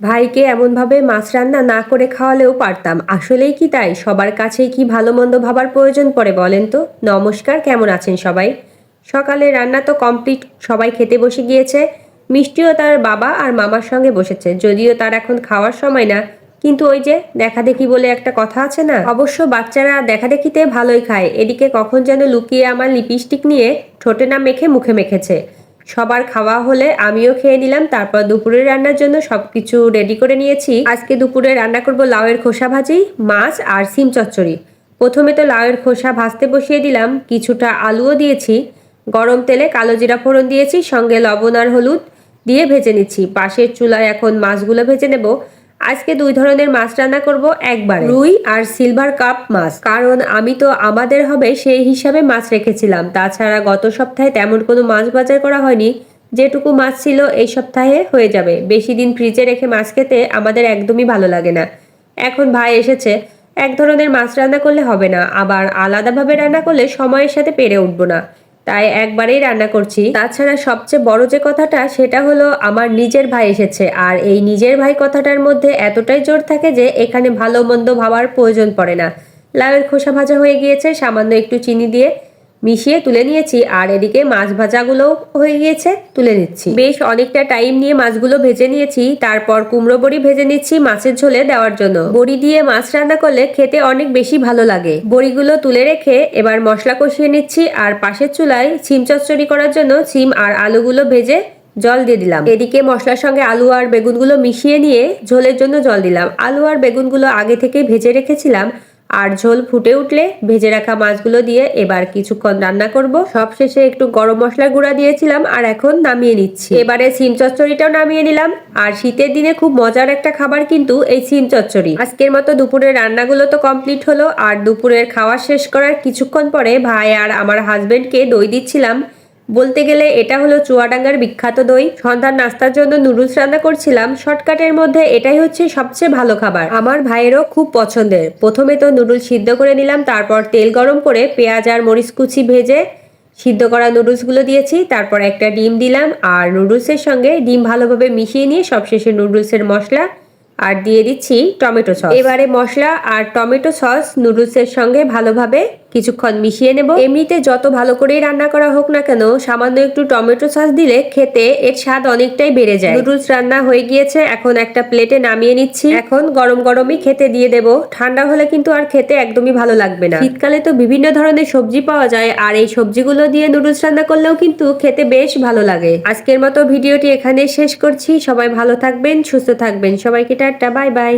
ভাইকে এমনভাবে মাছ রান্না না করে খাওয়ালেও পারতাম। আসলেই কি তাই? সবার কাছেই কি ভালো মন্দ ভাবার প্রয়োজন পড়ে বলেন তো? নমস্কার, কেমন আছেন সবাই? সকালে রান্না তো কমপ্লিট, সবাই খেতে বসে গিয়েছে। মিষ্টিও তার বাবা আর মামার সঙ্গে বসেছে। যদিও তার এখন খাওয়ার সময় না, কিন্তু ওই যে দেখা দেখি বলে একটা কথা আছে না? অবশ্য বাচ্চারা দেখা দেখিতে ভালোই খায়। এদিকে কখন যেন লুকিয়ে আমার লিপস্টিক নিয়ে ঠোঁটে না মেখে মুখে মেখেছে। সবার খাওয়া হলে আমিও খেয়ে নিলাম, তারপর দুপুরের রান্নার জন্য সব কিছু রেডি করে নিয়েছি। আজকে দুপুরে রান্না করব লাউয়ের খোসা ভাজি, মাছ আর সিম চচ্চড়ি। প্রথমে তো লাউয়ের খোসা ভাজতে বসিয়ে দিলাম, কিছুটা আলুও দিয়েছি, গরম তেলে কালো জিরা ফোড়ন দিয়েছি, সঙ্গে লবণ আর হলুদ দিয়ে ভেজে নিচ্ছি। পাশের চুলায় এখন মাছগুলো ভেজে নেব। আজকে দুই ধরনের মাছ রান্না করব একবার। রুই আর সিলভার কাপ মাছ। কারণ আমি তো আমাদের হবে সেই হিসাবে মাছ রেখেছিলাম। তাছাড়া গত সপ্তাহে তেমন কোনো মাছ বাজার করা হয়নি। যেটুকু মাছ ছিল এই সপ্তাহে হয়ে যাবে। বেশি দিন ফ্রিজে রেখে মাছ খেতে আমাদের একদমই ভালো লাগে না। এখন ভাই এসেছে। এক ধরনের মাছ রান্না করলে হবে না। আবার আলাদাভাবে রান্না করলে সময়ের সাথে পেরে উঠবো না। তাই একবারেই রান্না করছি। তাছাড়া সবচেয়ে বড় যে কথাটা, সেটা হলো আমার নিজের ভাই এসেছে। আর এই নিজের ভাই কথাটার মধ্যে এতটাই জোর থাকে যে, এখানে ভালো মন্দ ভাবার প্রয়োজন পড়ে না। লাউয়ের খোসা ভাজা হয়ে গিয়েছে, সামান্য একটু চিনি দিয়ে। মিশিয়ে তুলে নিয়েছি, আর এদিকে মাছ ভাজাগুলোও হয়ে গিয়েছে, তুলে নিচ্ছি। বেশ অনেকটা টাইম নিয়ে মাছগুলো ভেজে নিয়েছি, তারপর কুমড়ো বড়ি ভেজে নিচ্ছি মাছের ঝোলে দেওয়ার জন্য। বড়ি দিয়ে মাছ রান্না করলে খেতে অনেক বেশি ভালো লাগে। বড়িগুলো তুলে রেখে এবার মশলা কষিয়ে নিচ্ছি, আর পাশের চুলায় সিম চচ্চড়ি করার জন্য সিম আর আলুগুলো ভেজে জল দিয়ে দিলাম। এদিকে মশলার সঙ্গে আলু আর বেগুনগুলো মিশিয়ে নিয়ে ঝোলের জন্য জল দিলাম। আলু আর বেগুনগুলো আগে থেকেই ভেজে রেখেছিলাম আর ঝোল ফুটে উঠলে ভেজে রাখা মাছগুলো দিয়ে এবার কিছুক্ষণ রান্না করব। সবশেষে একটু গরম মশলার গুঁড়া দিয়েছিলাম আর এখন নামিয়ে নিচ্ছি। এবারে সিম চচ্চড়িটাও নামিয়ে নিলাম। আর শীতের দিনে খুব মজার একটা খাবার কিন্তু এই সিম চচ্চড়ি। আজকের মতো দুপুরের রান্নাগুলো তো কমপ্লিট হলো। আর দুপুরের খাওয়া শেষ করার কিছুক্ষণ পরে ভাই আর আমার হাজবেন্ডকে দই দিচ্ছিলাম। বলতে গেলে এটা হলো চুয়াডাঙ্গার বিখ্যাত দই। সন্ধ্যার নাস্তার জন্য নুডলস রান্না করছিলাম। শর্টকাটের মধ্যে এটাই হচ্ছে সবচেয়ে ভালো খাবার। আমার ভাইয়েরও খুব পছন্দের। প্রথমে তো নুডলস সিদ্ধ করে নিলাম, তারপর তেল গরম করে পেঁয়াজ আর মরিচ কুচি ভেজে সিদ্ধ করা নুডলসগুলো দিয়েছি। তারপর একটা ডিম দিলাম আর নুডলসের সঙ্গে ডিম ভালোভাবে মিশিয়ে নিয়ে সবশেষে নুডলসের মশলা আর দিয়ে দিচ্ছি টমেটো সস। এবারে মশলা আর টমেটো সস নুডলসের সঙ্গে ভালোভাবে কিছুক্ষণ মিশিয়ে নেব। এমনিতে যত ভালো করেই রান্না করা হোক না কেন, সামান্য একটু টমেটো সস দিলে খেতে এর স্বাদ অনেকটাই বেড়ে যায়। নুডলস রান্না হয়ে গিয়েছে, এখন একটা প্লেটে নামিয়ে নিচ্ছি। এখন গরম গরমই খেতে দিয়ে দেব। ঠান্ডা হলে কিন্তু আর খেতে একদমই ভালো লাগবে না। শীতকালে তো বিভিন্ন ধরনের সবজি পাওয়া যায়, আর এই সবজিগুলো দিয়ে নুডলস রান্না করলেও কিন্তু খেতে বেশ ভালো লাগে। আজকের মতো ভিডিওটি এখানে শেষ করছি। সবাই ভালো থাকবেন, সুস্থ থাকবেন। সবাইকে টাটা, বাই বাই।